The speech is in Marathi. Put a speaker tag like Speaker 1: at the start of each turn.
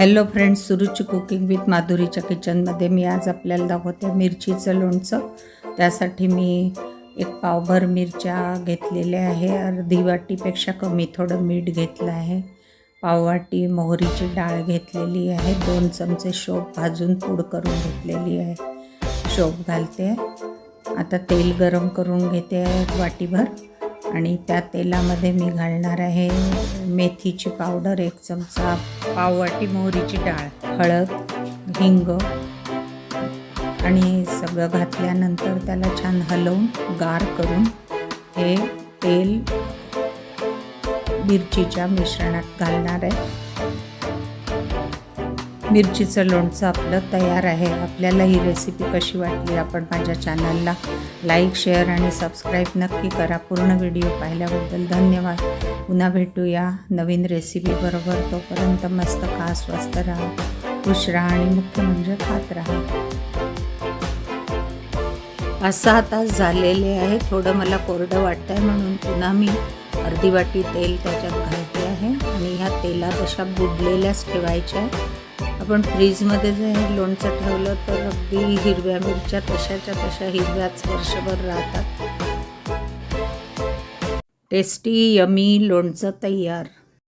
Speaker 1: Hello friends Suruchi cooking with माधुरीच्या किचनमध्ये मी आज आपल्याला दाखवते मिरचीचं लोणचं. त्यासाठी मी एक पावभर मिरच्या घेतलेल्या आहे. अर्धी वाटीपेक्षा कमी थोडं मीठ घेतलं आहे. पाववाटी मोहरीची डाळ घेतलेली आहे. दोन चमचे शोप भाजून पूड करून घेतलेली आहे. शोप घालते. आता तेल गरम करून घेते आहे वाटीभर. आणि त्या तेलामध्ये मी घालणार आहे मेथीची पावडर एक चमचा पाववाटी मोहरीची डाळ हळद हिंग आणि सगळं घातल्यानंतर त्याला छान हलवून गार करून हे तेल मिरचीच्या मिश्रणात घालणार आहे. मिरचीचं लोणचं आपलं तयार आहे. आपल्याला ही रेसिपी कशी वाटली आपण माझ्या चॅनलला लाईक शेअर आणि सबस्क्राईब नक्की करा. पूर्ण व्हिडिओ पाहिल्याबद्दल धन्यवाद. पुन्हा भेटूया नवीन रेसिपीबरोबर तोपर्यंत मस्त खा स्वस्त राहा खुश राहा आणि मुख्य म्हणजे खात राहा. पाच सहा तास झालेले आहे. थोडं मला कोरडं वाटतं आहे म्हणून पुन्हा मी अर्धी वाटी तेल त्याच्यात घालते आहे. आणि ह्या तेलात अशा बुडलेल्याच ठेवायच्या आहे आपण फ्रीजमध्ये जर हे लोणचं ठेवलं तर अगदी हिरव्या मिरच्या तशाच्या तशा हिरव्याच वर्षभर राहतात. टेस्टी यमी लोणचं तयार.